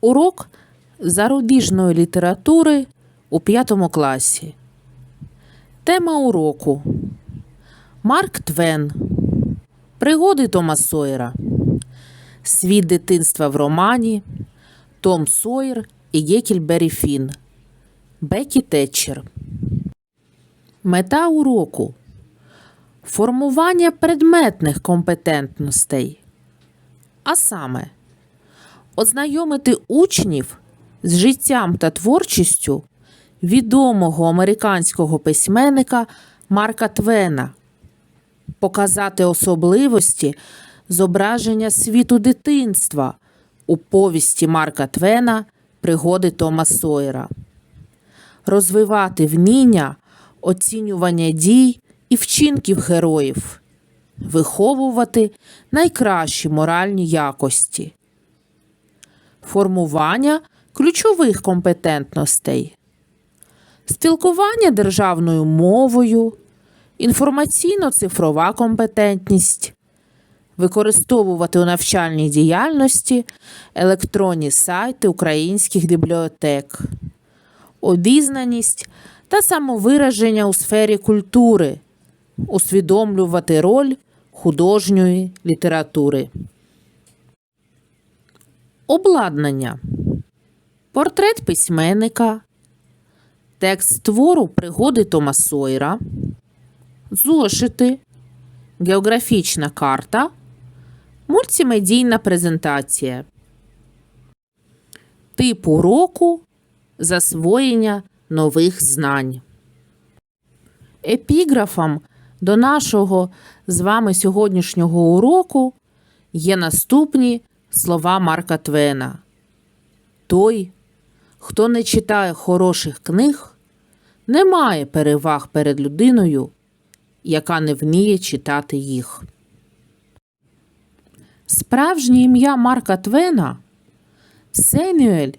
Урок зарубіжної літератури у п'ятому класі. Тема уроку Марк Твен. Пригоди Тома Сойера. Світ дитинства в романі. Том Сойер і Гекельбері Фін. Бекі Тетчер. Мета уроку формування предметних компетентностей. А саме ознайомити учнів з життям та творчістю відомого американського письменника Марка Твена, показати особливості зображення світу дитинства у повісті Марка Твена Пригоди Тома Сойера, розвивати вміння оцінювання дій і вчинків героїв, виховувати найкращі моральні якості, формування ключових компетентностей, спілкування державною мовою, інформаційно-цифрова компетентність, використовувати у навчальній діяльності електронні сайти українських бібліотек, обізнаність та самовираження у сфері культури, усвідомлювати роль художньої літератури. Обладнання. Портрет письменника. Текст твору Пригоди Тома Сойера. Зошити. Географічна карта. Мультимедійна презентація. Тип уроку. Засвоєння нових знань. Епіграфом до нашого з вами сьогоднішнього уроку є наступні слова Марка Твена. Той, хто не читає хороших книг, не має переваг перед людиною, яка не вміє читати їх. Справжнє ім'я Марка Твена Семюель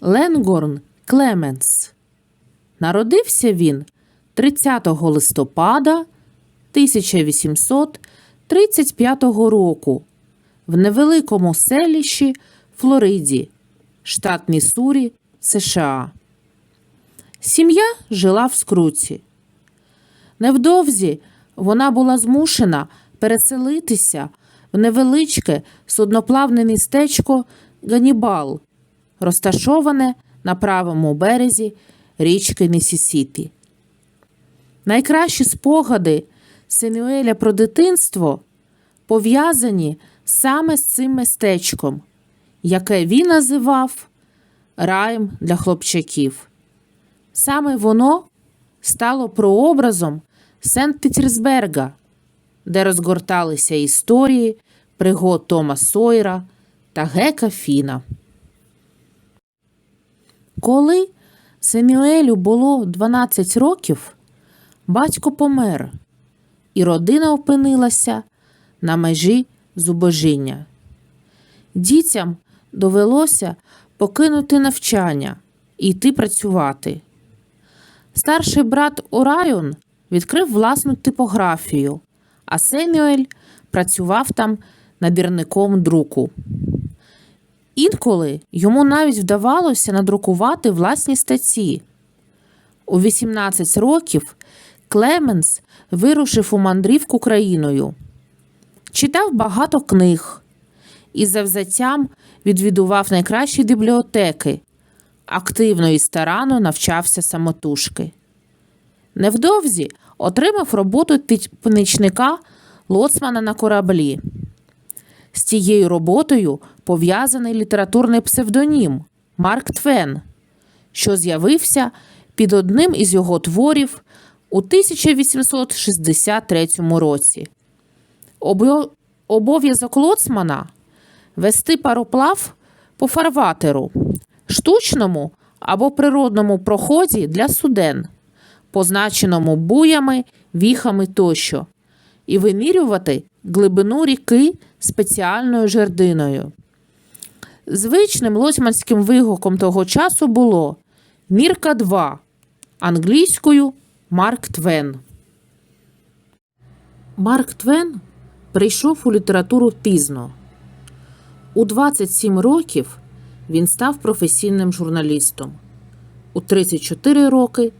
Ленгорн Клеменс. Народився він 30 листопада 1835 року в невеликому селищі Флориді, штат Міссурі, США. Сім'я жила в скруці. Невдовзі вона була змушена переселитися в невеличке судноплавне містечко Ганібал, розташоване на правому березі річки Місісіпі. Найкращі спогади Семюеля про дитинство пов'язані саме з цим містечком, яке він називав раєм для хлопчаків. Саме воно стало прообразом Сент-Петерсберга, де розгорталися історії пригод Тома Сойера та Гека Фіна. Коли Семюелю було 12 років, батько помер, і родина опинилася на межі зубожіння. Дітям довелося покинути навчання і йти працювати. Старший брат Орайон відкрив власну типографію, а Семюель працював там набірником друку. Інколи йому навіть вдавалося надрукувати власні статті. У 18 років Клеменс вирушив у мандрівку країною, читав багато книг і завзяттям відвідував найкращі бібліотеки, активно і старанно навчався самотужки. Невдовзі отримав роботу помічника лоцмана на кораблі. З цією роботою пов'язаний літературний псевдонім Марк Твен, що з'явився під одним із його творів у 1863 році. Обо- Обов'язок лоцмана вести пароплав по фарватеру, штучному або природному проході для суден, позначеному буями, віхами тощо, і вимірювати глибину ріки спеціальною жердиною. Звичним лоцманським вигуком того часу було Мірка 2 англійською Марк Твен. Марк Твен прийшов у літературу пізно. У 27 років він став професійним журналістом. У 34 роки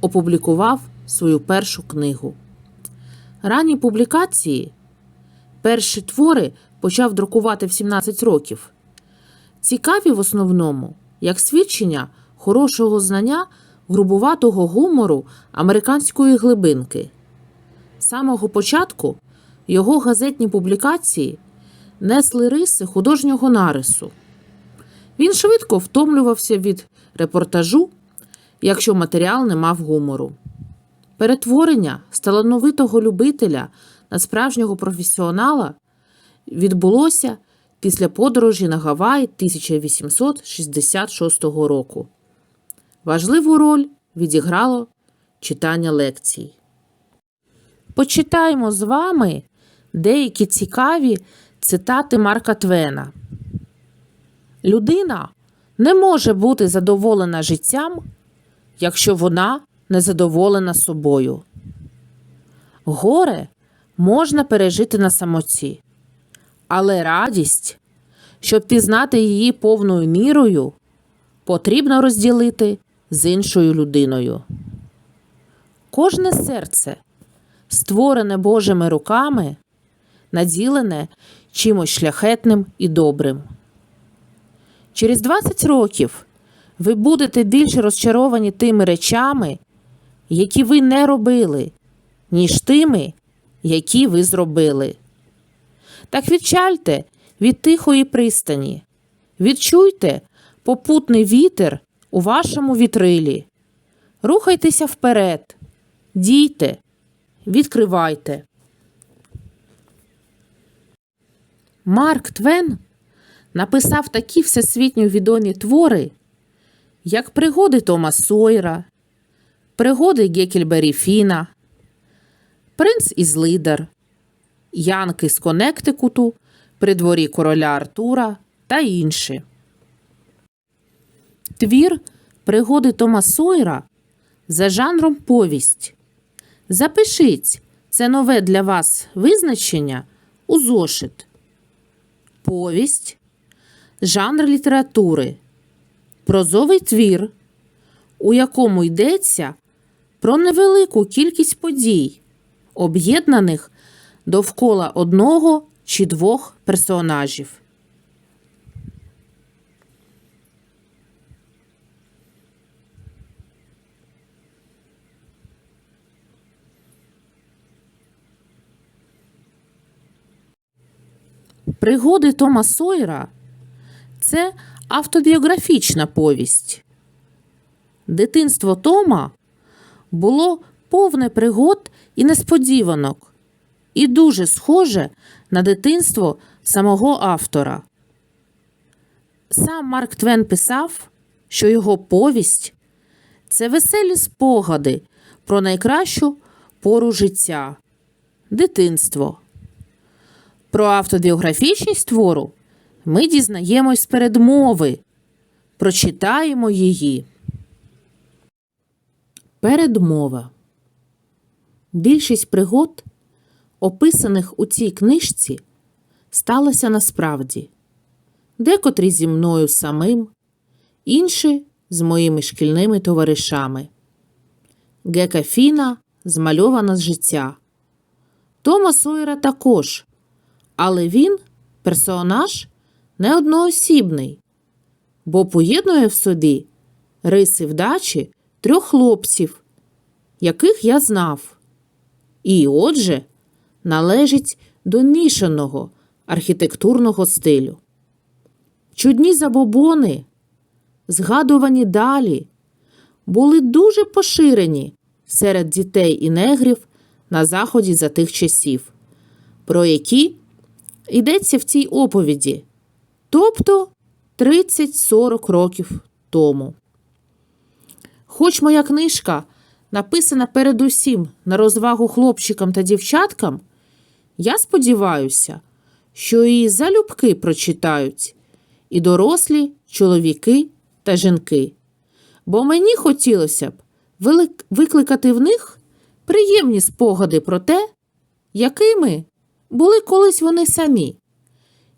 опублікував свою першу книгу. Ранні публікації, перші твори почав друкувати в 17 років. Цікаві в основному як свідчення хорошого знання грубуватого гумору американської глибинки. З самого початку його газетні публікації несли риси художнього нарису. Він швидко втомлювався від репортажу, якщо матеріал не мав гумору. Перетворення з талановитого любителя на справжнього професіонала відбулося після подорожі на Гаваї 1866 року. Важливу роль відіграло читання лекцій. Почитаємо з вами деякі цікаві цитати Марка Твена. Людина не може бути задоволена життям, якщо вона не задоволена собою. Горе можна пережити на самоті, але радість, щоб пізнати її повною мірою, потрібно розділити з іншою людиною. Кожне серце, створене Божими руками, наділене чимось шляхетним і добрим. Через 20 років ви будете більше розчаровані тими речами, які ви не робили, ніж тими, які ви зробили. Так відчальте від тихої пристані, відчуйте попутний вітер у вашому вітрилі. Рухайтеся вперед, дійте, відкривайте. Марк Твен написав такі всесвітньо відомі твори, як пригоди Тома Сойера, пригоди Гекельбері Фіна, Принц із Лидер, Янки з Коннектикуту при дворі короля Артура та інші. Твір Пригоди Тома Сойера за жанром повість. Запишіть це нове для вас визначення у зошит. Повість, жанр літератури, прозовий твір, у якому йдеться про невелику кількість подій, об'єднаних довкола одного чи двох персонажів. Пригоди Тома Сойера це автобіографічна повість. Дитинство Тома було повне пригод і несподіванок, і дуже схоже на дитинство самого автора. Сам Марк Твен писав, що його повість це веселі спогади про найкращу пору життя дитинство. Про автобіографічність твору ми дізнаємось з передмови. Прочитаємо її. Передмова. Більшість пригод, описаних у цій книжці, сталося насправді. Декотрі зі мною самим, інші з моїми шкільними товаришами. Гека Фіна змальована з життя. Тома Сойера також але він персонаж не бо поєднує в собі риси вдачі трьох хлопців, яких я знав, і, отже, належить до мішаного архітектурного стилю. Чудні забобони, згадувані далі, були дуже поширені серед дітей і негрів на заході за тих часів, про які йдеться в цій оповіді, тобто 30-40 років тому. Хоч моя книжка написана передусім на розвагу хлопчикам та дівчаткам, я сподіваюся, що її залюбки прочитають і дорослі чоловіки та жінки, бо мені хотілося б викликати в них приємні спогади про те, якими були колись вони самі,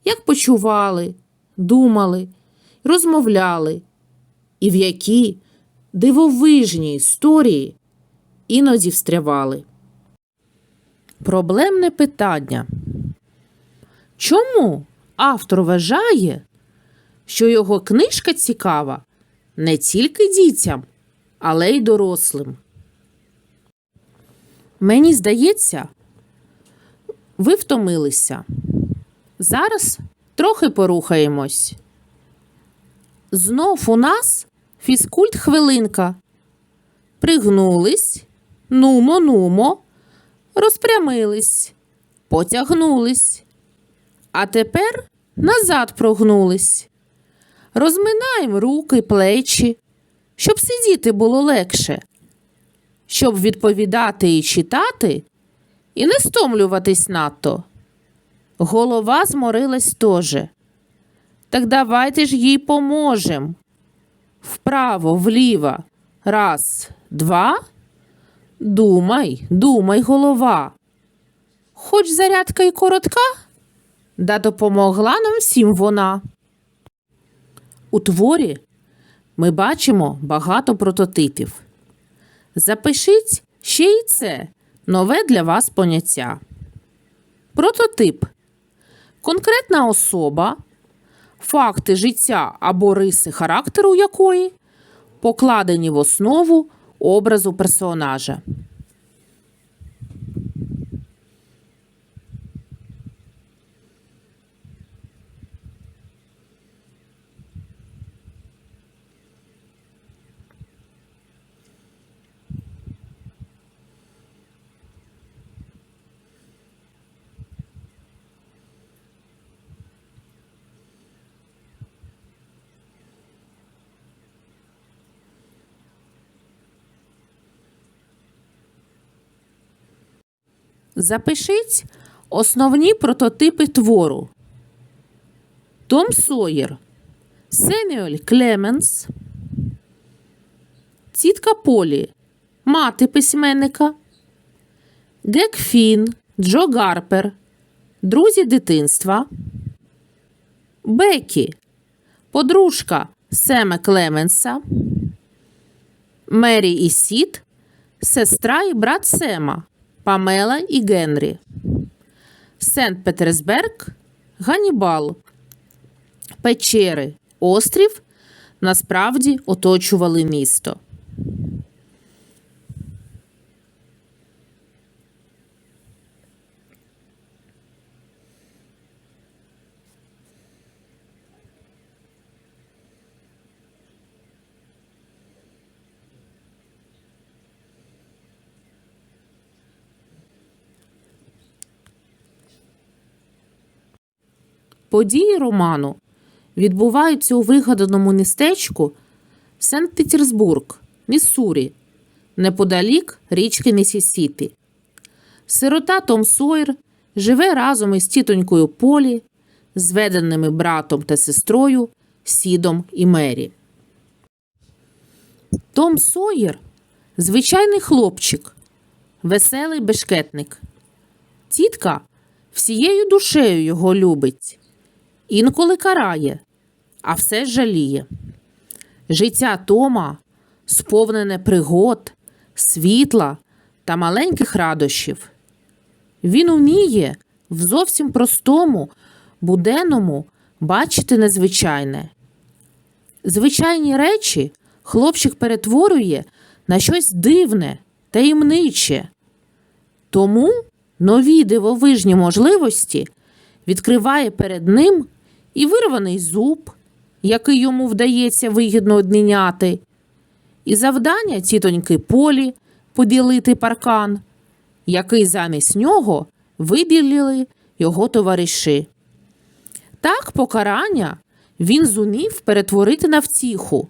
як почували, думали розмовляли, і в які дивовижні історії іноді встрявали. Проблемне питання. Чому автор вважає, що його книжка цікава не тільки дітям, але й дорослим? Мені здається, ви втомилися. Зараз трохи порухаємось. Знов у нас фізкульт хвилинка. Пригнулись, нумо, нумо, розпрямились, потягнулись. А тепер назад прогнулись. Розминаємо руки, плечі, щоб сидіти було легше, щоб відповідати і читати, і не стомлюватись надто. Голова зморилась теж. Так давайте ж їй поможем. Вправо, вліво. Раз, два. Думай, думай, голова. Хоч зарядка й коротка, да допомогла нам всім вона. У творі ми бачимо багато прототипів. Запишіть ще й це нове для вас поняття. Прототип конкретна особа, факти життя або риси характеру якої покладені в основу образу персонажа. Запишіть основні прототипи твору. Том Сойер, Семюель Клеменс, Тітка Полі, мати письменника, Гек Фін, Джо Гарпер, Друзі дитинства, Бекі, подружка Сема Клеменса, Мері і Сід, сестра і брат Сема. Памела і Генрі. Сент Петерсберг, Ганібал. Печери, острів насправді оточували місто. Події роману відбуваються у вигаданому містечку Санкт-Петербург, Міссурі, неподалік річки Місісіпі. Сирота Том Сойер живе разом із тітонькою Полі, зведеними братом та сестрою Сідом і Мері. Том Сойер звичайний хлопчик, веселий бешкетник. Тітка всією душею його любить, інколи карає, а все жаліє. Життя Тома сповнене пригод, світла та маленьких радощів. Він уміє в зовсім простому, буденному бачити незвичайне. Звичайні речі хлопчик перетворює на щось дивне, таємниче. Тому нові дивовижні можливості відкриває перед ним і вирваний зуб, який йому вдається вигідно одміняти, і завдання тітоньки Полі поділити паркан, який замість нього виділили його товариші. Так покарання він зумів перетворити на втіху.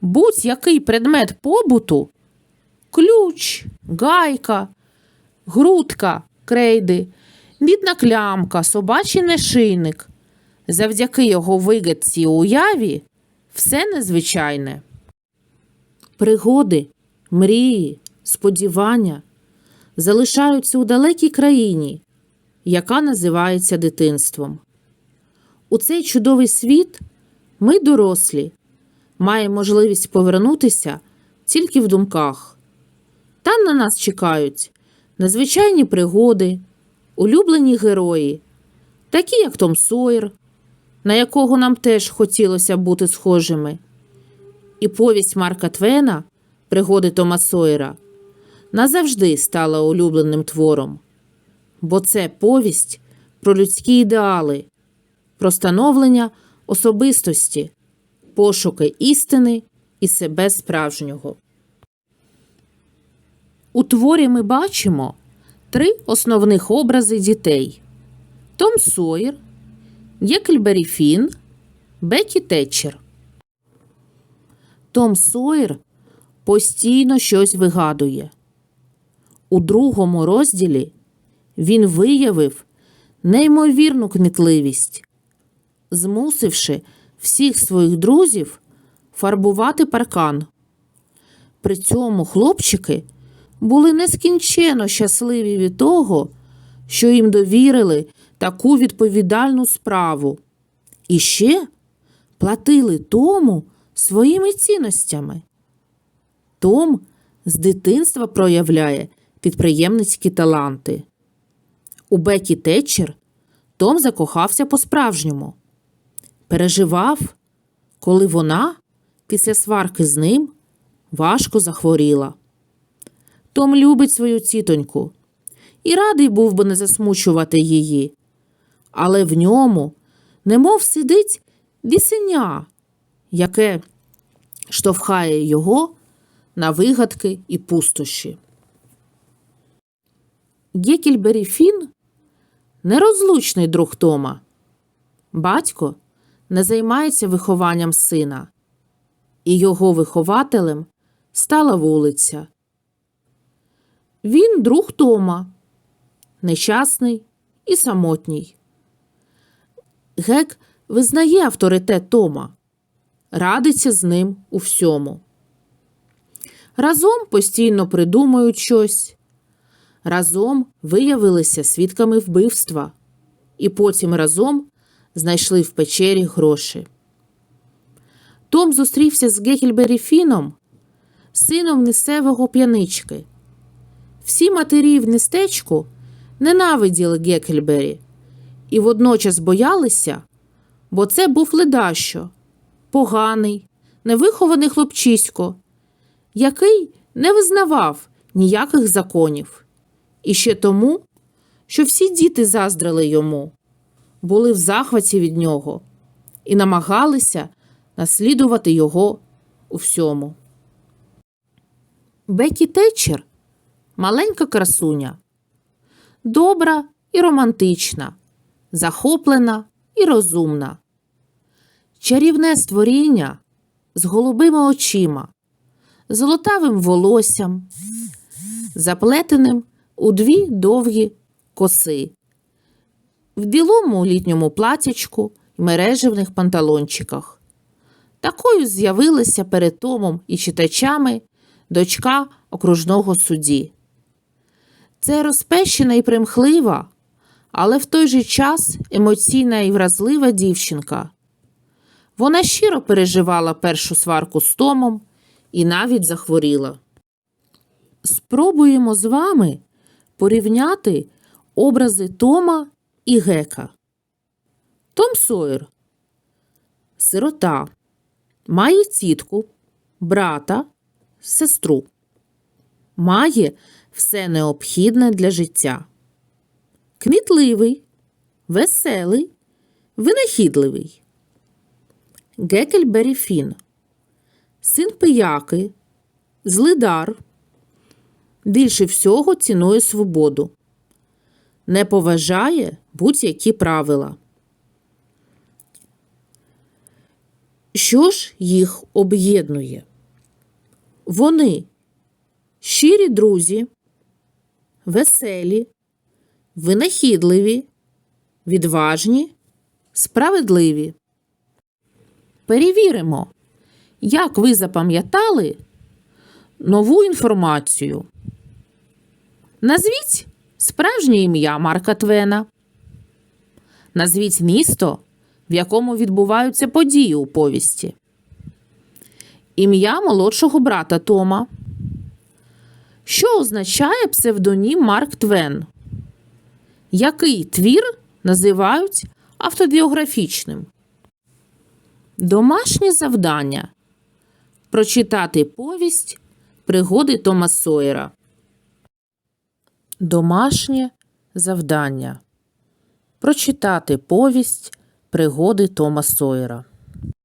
Будь-який предмет побуту ключ, гайка, грудка, крейди, мідна клямка, собачий нашийник. Завдяки його вигадці уяві все незвичайне. Пригоди, мрії, сподівання залишаються у далекій країні, яка називається дитинством. У цей чудовий світ Ми, дорослі, маємо можливість повернутися тільки в думках. Там на нас чекають незвичайні пригоди, улюблені герої, такі як Том Сойер, на якого нам теж хотілося бути схожими. І повість Марка Твена Пригоди Тома Сойера назавжди стала улюбленим твором, бо це повість про людські ідеали, про становлення особистості, пошуки істини і себе справжнього. У творі ми бачимо три основних образи дітей: Том Сойер, Гекльбері Фін, Бекі Тетчер. Том Сойер постійно щось вигадує. У другому розділі він виявив неймовірну кмітливість, змусивши всіх своїх друзів фарбувати паркан. При цьому хлопчики були нескінченно щасливі від того, що їм довірили таку відповідальну справу, і ще платили тому своїми цінностями. Том з дитинства проявляє підприємницькі таланти. У Бекі Тетчер Том закохався по-справжньому. Переживав, коли вона після сварки з ним важко захворіла. Том любить свою тітоньку і радий був би не засмучувати її. Але в ньому немов сидить бісеня, яке штовхає його на вигадки і пустощі. Гекельбері Фін нерозлучний друг Тома. Батько не займається вихованням сина, і його вихователем стала вулиця. Він друг Тома, нещасний і самотній. Гек визнає авторитет Тома, радиться з ним у всьому. Разом постійно придумують щось, разом виявилися свідками вбивства, і потім разом знайшли в печері гроші. Том зустрівся з Гекельбері Фіном, сином несевого п'янички. Всі матері в містечку ненавиділи Гекельбері і водночас боялися, бо це був ледащо, поганий, невихований хлопчисько, який не визнавав ніяких законів. І ще тому, що всі діти заздрили йому, були в захваті від нього і намагалися наслідувати його у всьому. Бекі Тетчер маленька красуня, добра і романтична, захоплена і розумна, чарівне створіння з голубими очима, золотавим волоссям, заплетеним у дві довгі коси, в білому літньому платячку і мережевних панталончиках. Такою з'явилася перед Томом і читачами дочка окружного судді. Це розпещена і примхлива, але в той же час емоційна і вразлива дівчинка. Вона щиро переживала першу сварку з Томом і навіть захворіла. Спробуємо з вами порівняти образи Тома і Гека. Том Сойер сирота, має тітку, брата, сестру, має все необхідне для життя. Кмітливий, веселий, винахідливий. Гекельбері Фін, син пияки, злидар, більше всього цінує свободу, не поважає будь-які правила. Що ж їх об'єднує? Вони щирі друзі, веселі, винахідливі, відважні, справедливі. Перевіримо, як ви запам'ятали нову інформацію. Назвіть справжнє ім'я Марка Твена. Назвіть місто, в якому відбуваються події у повісті. Ім'я молодшого брата Тома. Що означає псевдонім Марк Твен? Який твір називають автобіографічним? Домашнє завдання. Прочитати повість Пригоди Тома Сойера. Домашнє завдання. Прочитати повість Пригоди Тома Сойера.